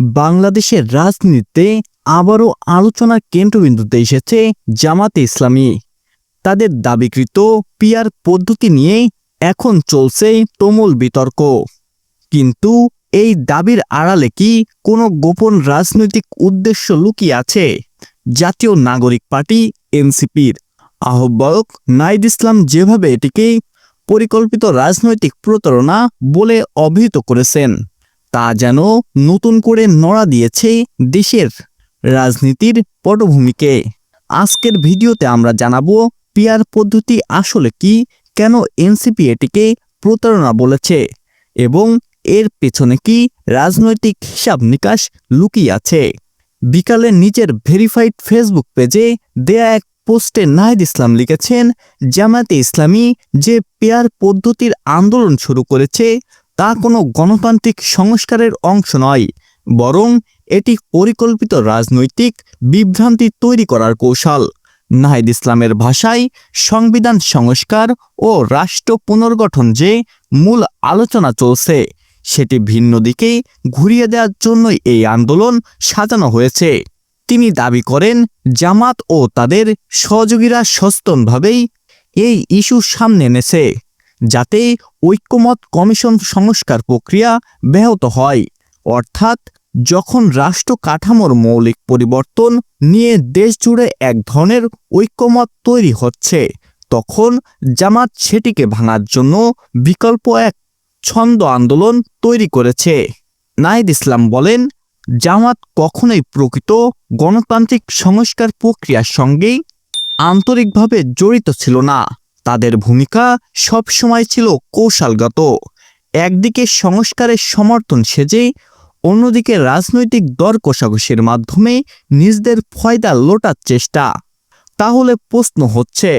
বাংলাদেশের রাজনীতিতে আবারও আলোচনার কেন্দ্রবিন্দুতে এসেছে জামাতে ইসলামী। তাদের দাবিকৃত পিয়ার পদ্ধতি নিয়ে এখন চলছে তুমুল বিতর্ক। কিন্তু এই দাবির আড়ালে কি কোনো গোপন রাজনৈতিক উদ্দেশ্য লুকিয়ে আছে? জাতীয় নাগরিক পার্টি এনসিপির আহ্বায়ক নাইদ ইসলাম যেভাবে এটিকে পরিকল্পিত রাজনৈতিক প্রতারণা বলে অভিহিত করেছেন তা যেন নতুন করে নড়া দিয়েছে দেশের রাজনীতির পটভূমিকে। আজকের ভিডিওতে আমরা জানাব পিয়ার পদ্ধতি আসলে কি, কেন এনসিপি এটিকে প্রতারণা বলেছে, এবং এর পেছনে কি রাজনৈতিক হিসাব নিকাশ লুকিয়ে আছে। বিকালে নিজের ভেরিফাইড ফেসবুক পেজে দেয়া এক পোস্টে নাহিদ ইসলাম লিখেছেন, জামায়াতে ইসলামী যে পেয়ার পদ্ধতির আন্দোলন শুরু করেছে তা কোনো গণতান্ত্রিক সংস্কারের অংশ নয়, বরং এটি পরিকল্পিত রাজনৈতিক বিভ্রান্তি তৈরি করার কৌশল। নাহিদ ইসলামের ভাষায়, সংবিধান সংস্কার ও রাষ্ট্র পুনর্গঠন যে মূল আলোচনা চলছে, সেটি ভিন্ন দিকে ঘুরিয়ে দেওয়ার জন্যই এই আন্দোলন সাজানো হয়েছে। তিনি দাবি করেন, জামাত ও তাদের সহযোগীরা সচেতনভাবেই এই ইস্যু সামনে এনেছে। যাতে ঐক্যমত কমিশন সংস্কার প্রক্রিয়া ব্যাহত হয়। অর্থাৎ, যখন রাষ্ট্র কাঠামোর মৌলিক পরিবর্তন নিয়ে দেশ জুড়ে এক ধরনের ঐক্যমত তৈরি হচ্ছে, তখন জামাত সেটিকে ভাঙার জন্য বিকল্প এক ছন্দ আন্দোলন তৈরি করেছে। নাইদ ইসলাম বলেন, জামাত কখনোই প্রকৃত গণতান্ত্রিক সংস্কার প্রক্রিয়ার সঙ্গেই আন্তরিকভাবে জড়িত ছিল না। তাদের ভূমিকা সবসময় ছিল কৌশলগত। একদিকে সংস্কারের সমর্থন সেজে অন্যদিকে রাজনৈতিক দর কষাকষির মাধ্যমে নিজদের ফয়দা লোটার চেষ্টা। তাহলে প্রশ্ন হচ্ছে,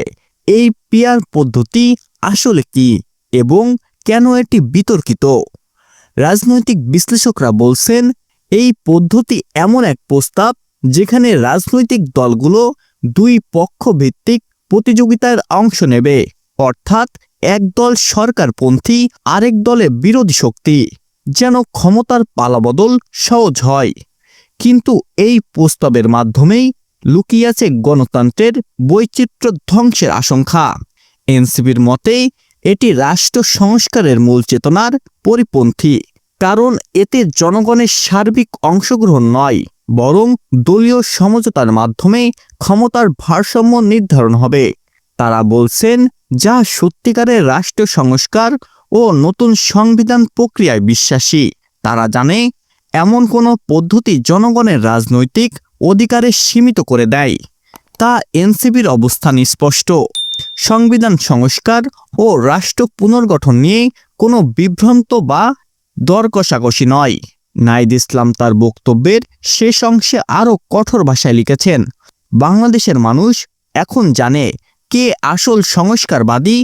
এই পিয়ার পদ্ধতি আসলে কি এবং কেন এটি বিতর্কিত? রাজনৈতিক বিশ্লেষকরা বলছেন, এই পদ্ধতি এমন এক প্রস্তাব যেখানে রাজনৈতিক দলগুলো দুই পক্ষ ভিত্তিক প্রতিযোগিতার অংশ নেবে। অর্থাৎ এক দল সরকারপন্থী, আরেক দলে বিরোধী শক্তি। যেন ক্ষমতার পালাবদল সহজ হয়। কিন্তু এই প্রস্তাবের মাধ্যমেই লুকিয়ে আছে গণতন্ত্রের বৈচিত্র্য ধ্বংসের আশঙ্কা। এনসিপির মতে এটি রাষ্ট্র সংস্কারের মূল চেতনার পরিপন্থী। কারণ এতে জনগণের সার্বিক অংশগ্রহণ নয়, বরং দলীয় সমঝোতার মাধ্যমে ক্ষমতার ভারসাম্য নির্ধারণ হবে। তারা বলছেন, যা সত্যিকারের রাষ্ট্র সংস্কার ও নতুন সংবিধান প্রক্রিয়ায় বিশ্বাসী। তারা জানে, এমন কোনো পদ্ধতি জনগণের রাজনৈতিক অধিকারে সীমিত করে দেয়। তা এনসিপির অবস্থান স্পষ্ট। সংবিধান সংস্কার ও রাষ্ট্র পুনর্গঠন নিয়ে কোনো বিভ্রান্ত বা দর কষাকষি নয়। নাইদ ইসলাম তার বক্তব্যের শেষ অংশে আরও কঠোর ভাষায় লিখেছেন বাংলাদেশের মানুষ এখন জানে কে আসল সংস্কারবাদী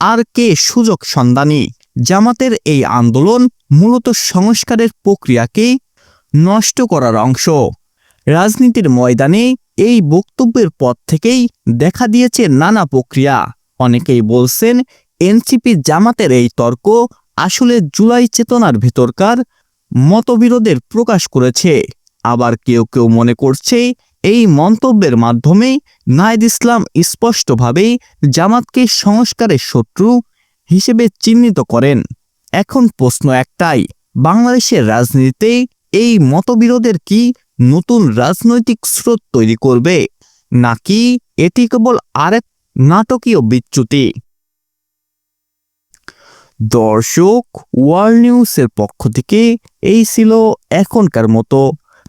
আর কে সুযোগ সন্ধানী। জামাতের এই আন্দোলন মূলত সংস্কারের প্রক্রিয়াকে নষ্ট করার অংশ। রাজনীতির ময়দানে এই বক্তব্যের পর থেকেই দেখা দিয়েছে নানা প্রক্রিয়া। অনেকেই বলছেন, এনসিপি জামাতের এই তর্ক আসলে জুলাই চেতনার ভেতরকার মতবিরোধের প্রকাশ করেছে। আবার কেউ কেউ মনে করছে এই মন্তব্যের মাধ্যমে নায়েদ ইসলাম স্পষ্টভাবে জামাতকে সংস্কারের শত্রু হিসেবে চিহ্নিত করেন। এখন প্রশ্ন একটাই, বাংলাদেশের রাজনীতিতে এই মতবিরোধের কি নতুন রাজনৈতিক স্রোত তৈরি করবে? নাকি এটি কেবল আরেক নাটকীয় বিচ্যুতি? দর্শক, ওয়ার্ল্ড নিউজের পক্ষ থেকে এই ছিল এখনকার মতো।